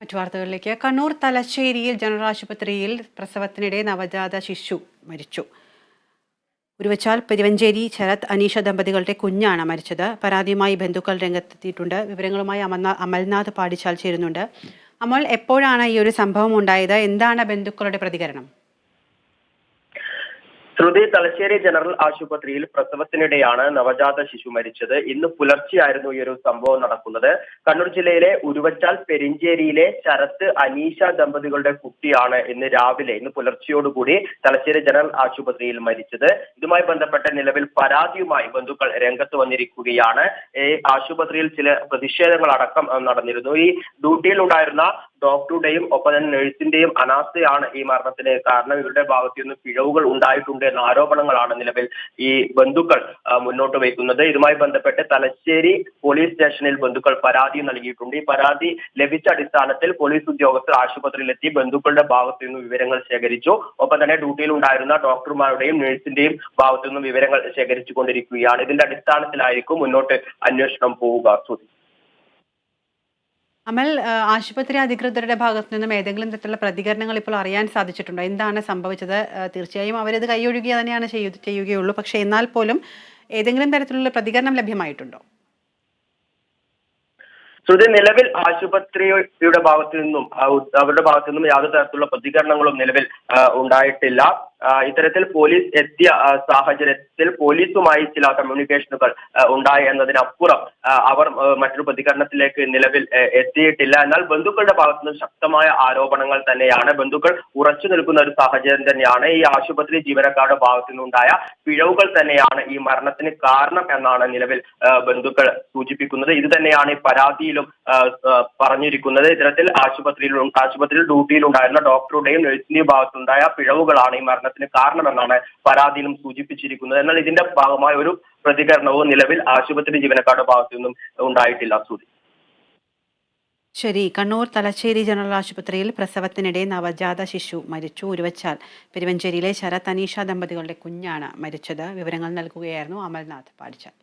മറ്റു വാർത്തകളിലേക്ക്. കണ്ണൂർ തലശ്ശേരിയിൽ ജനറൽ ആശുപത്രിയിൽ പ്രസവത്തിനിടെ നവജാത ശിശു മരിച്ചു. ഉരുവച്ചാൽ പെരുവഞ്ചേരി ശരത് അനീഷ ദമ്പതികളുടെ കുഞ്ഞാണ് മരിച്ചത്. പരാതിയുമായി ബന്ധുക്കൾ രംഗത്തെത്തിയിട്ടുണ്ട്. വിവരങ്ങളുമായി അമൽനാ അമൽനാഥ് പാടിച്ചാൽ ചേരുന്നുണ്ട്. അമൽ എപ്പോഴാണ് ഈ ഒരു സംഭവം ഉണ്ടായത്? എന്താണ് ബന്ധുക്കളുടെ പ്രതികരണം? ശ്രുതി തലശ്ശേരി ജനറൽ ആശുപത്രിയിൽ പ്രസവത്തിനിടെയാണ് നവജാത ശിശു മരിച്ചത്. ഇന്ന് പുലർച്ചെയായിരുന്നു ഈ ഒരു സംഭവം നടക്കുന്നത്. കണ്ണൂർ ജില്ലയിലെ ഉരുവച്ചാൽ പെരിഞ്ചേരിയിലെ ശരത്ത് അനീഷ ദമ്പതികളുടെ കുട്ടിയാണ് ഇന്ന് രാവിലെ ഇന്ന് പുലർച്ചയോടുകൂടി തലശ്ശേരി ജനറൽ ആശുപത്രിയിൽ മരിച്ചത്. ഇതുമായി ബന്ധപ്പെട്ട നിലവിൽ പരാതിയുമായി ബന്ധുക്കൾ രംഗത്ത് വന്നിരിക്കുകയാണ്. ഈ ആശുപത്രിയിൽ ചില പ്രതിഷേധങ്ങൾ അടക്കം നടന്നിരുന്നു. ഈ ഡ്യൂട്ടിയിലുണ്ടായിരുന്ന ഡോക്ടറുടെയും ഒപ്പം തന്നെ നഴ്സിന്റെയും അനാസ്ഥയാണ് ഈ മരണത്തിന് കാരണം. ഇവരുടെ ഭാഗത്തു നിന്ന് പിഴവുകൾ ഉണ്ടായിട്ടുണ്ട് എന്ന ആരോപണങ്ങളാണ് നിലവിൽ ഈ ബന്ധുക്കൾ മുന്നോട്ട് വയ്ക്കുന്നത്. ഇതുമായി ബന്ധപ്പെട്ട് തലശ്ശേരി പോലീസ് സ്റ്റേഷനിൽ ബന്ധുക്കൾ പരാതി നൽകിയിട്ടുണ്ട്. ഈ പരാതി ലഭിച്ച അടിസ്ഥാനത്തിൽ പോലീസ് ഉദ്യോഗസ്ഥർ ആശുപത്രിയിലെത്തി ബന്ധുക്കളുടെ ഭാഗത്തു നിന്ന് വിവരങ്ങൾ ശേഖരിച്ചു. ഒപ്പം തന്നെ ഡ്യൂട്ടിയിൽ ഉണ്ടായിരുന്ന ഡോക്ടർമാരുടെയും നഴ്സിന്റെയും ഭാഗത്തു നിന്നും വിവരങ്ങൾ ശേഖരിച്ചു കൊണ്ടിരിക്കുകയാണ് ഇതിന്റെ അടിസ്ഥാനത്തിലായിരിക്കും മുന്നോട്ട് അന്വേഷണം പോവുക. അമൽ ആശുപത്രി അധികൃതരുടെ ഭാഗത്തു നിന്നും ഏതെങ്കിലും തരത്തിലുള്ള പ്രതികരണങ്ങൾ ഇപ്പോൾ അറിയാൻ സാധിച്ചിട്ടുണ്ടോ? എന്താണ് സംഭവിച്ചത്? തീർച്ചയായും അവരത് കൈയൊഴുകിയ തന്നെയാണ് ചെയ്യ- ചെയ്യുകയുള്ളൂ. പക്ഷേ എന്നാൽ പോലും ഏതെങ്കിലും തരത്തിലുള്ള പ്രതികരണം ലഭ്യമായിട്ടുണ്ടോ? ശ്രുതി നിലവിൽ ആശുപത്രിയുടെ ഭാഗത്തു നിന്നും അവരുടെ ഭാഗത്തു നിന്നും യാതൊരു തരത്തിലുള്ള പ്രതികരണങ്ങളും നിലവിൽ ഉണ്ടായിട്ടില്ല. ഇത്തരത്തിൽ പോലീസ് എത്തിയ സാഹചര്യത്തിൽ പോലീസുമായി ചില കമ്മ്യൂണിക്കേഷനുകൾ ഉണ്ടായി എന്നതിനപ്പുറം അവർ മറ്റൊരു പ്രതികരണത്തിലേക്ക് നിലവിൽ എത്തിയിട്ടില്ല. എന്നാൽ ബന്ധുക്കളുടെ ഭാഗത്തു നിന്ന് ശക്തമായ ആരോപണങ്ങൾ തന്നെയാണ് ബന്ധുക്കൾ ഉറച്ചു നിൽക്കുന്ന ഒരു സാഹചര്യം തന്നെയാണ്. ഈ ആശുപത്രി ജീവനക്കാരുടെ ഭാഗത്തു നിന്നുണ്ടായ പിഴവുകൾ തന്നെയാണ് ഈ മരണത്തിന് കാരണം എന്നാണ് നിലവിൽ ബന്ധുക്കൾ സൂചിപ്പിക്കുന്നത്. ഇത് തന്നെയാണ് ഈ പരാതിയിലും പറഞ്ഞിരിക്കുന്നത്. ഇത്തരത്തിൽ ആശുപത്രിയിൽ ആശുപത്രിയിൽ ഡ്യൂട്ടിയിൽ ഉണ്ടായിരുന്ന ഡോക്ടറുടെയും നഴ്സിന്റെയും ഭാഗത്തുണ്ടായ പിഴവുകളാണ് ഈ മരണത്തിന് കാരണമെന്നാണ് പരാതിയിലും സൂചിപ്പിച്ചിരിക്കുന്നത്. എന്നാൽ ഇതിന്റെ ഭാഗമായ ഒരു പ്രതികരണവും നിലവിൽ ആശുപത്രി ജീവനക്കാരുടെ ഭാഗത്തു നിന്നും ഉണ്ടായിട്ടില്ല സുധി ശരി. കണ്ണൂർ തലശ്ശേരി ജനറൽ ആശുപത്രിയിൽ പ്രസവത്തിനിടെ നവജാത ശിശു മരിച്ചു. ഉരുവച്ചാൽ പെരുവഞ്ചേരിയിലെ ശരത് അനീഷ ദമ്പതികളുടെ കുഞ്ഞാണ് മരിച്ചത്. വിവരങ്ങൾ നൽകുകയായിരുന്നു അമൽനാഥ് പാടിച്ചാൽ.